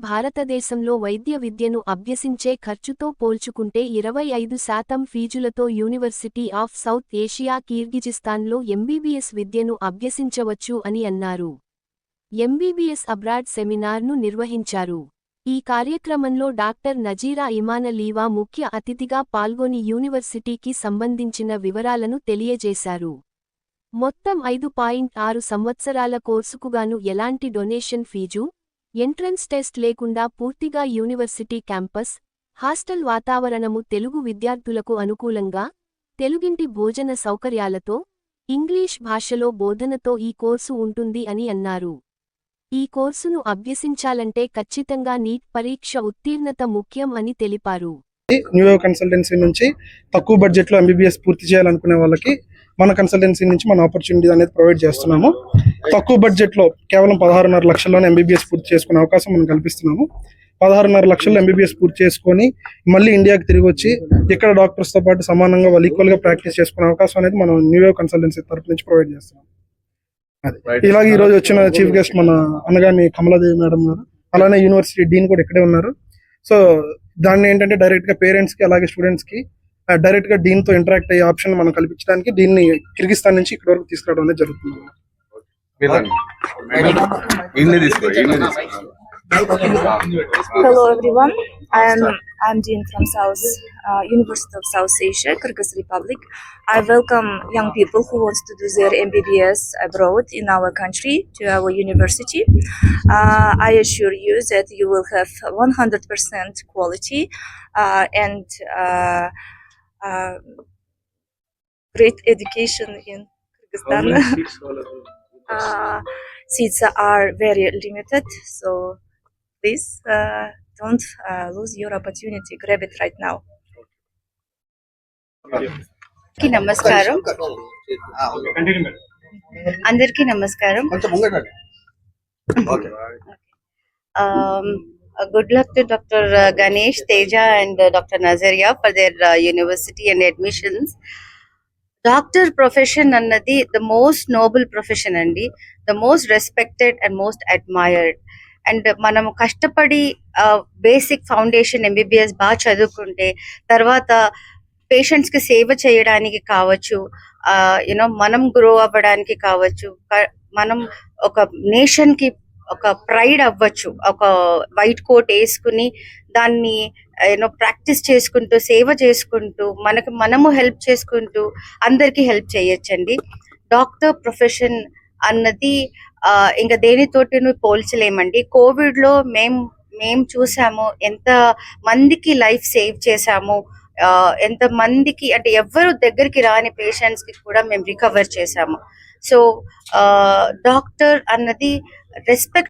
భారతదేశంలో వైద్య విద్యను అభ్యసించే ఖర్చుతో పోల్చుకుంటే ఇరవై ఐదు శాతం ఫీజులతో యూనివర్సిటీ ఆఫ్ సౌత్ ఏషియా కీర్గిజిస్తాన్లో ఎంబీబీఎస్ విద్యను అభ్యసించవచ్చు అని అన్నారు. ఎంబీబీఎస్ అబ్రాడ్ సెమినార్ను నిర్వహించారు. ఈ కార్యక్రమంలో డాక్టర్ నజీరా ఇమానలీవా ముఖ్య అతిథిగా పాల్గొని యూనివర్సిటీకి సంబంధించిన వివరాలను తెలియజేశారు. మొత్తం ఐదు పాయింట్ ఆరు సంవత్సరాల కోర్సుకుగాను ఎలాంటి డొనేషన్ ఫీజు? ఎంట్రన్స్ టెస్ట్ లేకుండా పూర్తిగా యూనివర్సిటీ క్యాంపస్ హాస్టల్ వాతావరణము తెలుగు విద్యార్థులకు అనుకూలంగా తెలుగింటి భోజన సౌకర్యాలతో ఇంగ్లీష్ భాషలో బోధనతో ఈ కోర్సు ఉంటుంది అని అన్నారు. ఈ కోర్సును అభ్యసించాలంటే ఖచ్చితంగా నీట్ పరీక్ష ఉత్తీర్ణత ముఖ్యం అని తెలిపారు. న్యూ కన్సల్టెన్సీ నుంచి తక్కువ బడ్జెట్లో ఎంబీబీఎస్ పూర్తి చేయాలనుకునే వాళ్ళకి మన కన్సల్టెన్సీ నుంచి మన ఆపర్చునిటీ అనేది ప్రొవైడ్ చేస్తున్నాము. తక్కువ బడ్జెట్లో కేవలం పదహారున్నర లక్షల్లోనే ఎంబీబీఎస్ పూర్తి చేసుకునే అవకాశం మనం కల్పిస్తున్నాము. పదహారున్నర లక్షల్లో ఎంబీబీఎస్ పూర్తి చేసుకొని మళ్ళీ ఇండియాకి తిరిగి వచ్చి ఇక్కడ డాక్టర్స్తో పాటు సమానంగా వాళ్ళు ఈక్వల్గా ప్రాక్టీస్ చేసుకునే అవకాశం అనేది మనం న్యూ కన్సల్టెన్సీ తరపు నుంచి ప్రొవైడ్ చేస్తున్నాం. అది. ఇలాగే ఈ రోజు వచ్చిన చీఫ్ గెస్ట్ మన అనగాని కమలాదేవి మేడం గారు అలానే యూనివర్సిటీ డీన్ కూడా ఇక్కడే ఉన్నారు. సో దాన్ని ఏంటంటే డైరెక్ట్గా పేరెంట్స్కి అలాగే స్టూడెంట్స్కి డైరెక్ట్గా డీన్తో ఇంటరాక్ట్ అయ్యే ఆప్షన్ మనం కల్పించడానికి దీన్ని కిర్గిస్తాన్ నుంచి ఇక్కడ వరకు తీసుకురావడం అనేది జరుగుతుంది. Hello everyone. I am I'm Dean from South uh, University of South Asia, Kyrgyz Republic. I welcome young people who wants to do their MBBS abroad in our country to our university. Uh, I assure you that you will have 100% quality uh, and uh, uh, great education in Kyrgyzstan. uh, seats are very limited, so please uh, don't uh, lose your opportunity. Grab it right now. అందరికీ నమస్కారం అందరికీ నమస్కారం good luck to doctor Ganesh Teja and doctor Nazriya for their university and admissions doctor profession అన్నది the most Nobel profession అండి the most respected and most admired And మనం కష్టపడి basic foundation MBBS బాగా చదువుకుంటే తర్వాత పేషెంట్స్కి సేవ చేయడానికి కావచ్చు యూనో మనం గ్రో అవ్వడానికి కావచ్చు మనం ఒక నేషన్కి ఒక ప్రైడ్ అవ్వచ్చు ఒక వైట్ కోట్ వేసుకుని దాన్ని యూనో ప్రాక్టీస్ చేసుకుంటూ సేవ చేసుకుంటూ మనకు మనము హెల్ప్ చేసుకుంటూ అందరికీ హెల్ప్ చేయొచ్చండి. డాక్టర్ ప్రొఫెషన్ అన్నది ఇంకా దేనితోటి పోల్చలేమండి. కోవిడ్లో మేం మేము చూసాము ఎంత మందికి లైఫ్ సేవ్ చేశాము. ఆ, ఎంత మందికి అంటే ఎవరు దగ్గరికి రాని పేషెంట్స్కి కూడా మేము రికవర్ చేశాము. సో డాక్టర్ అన్నది రెస్పెక్ట్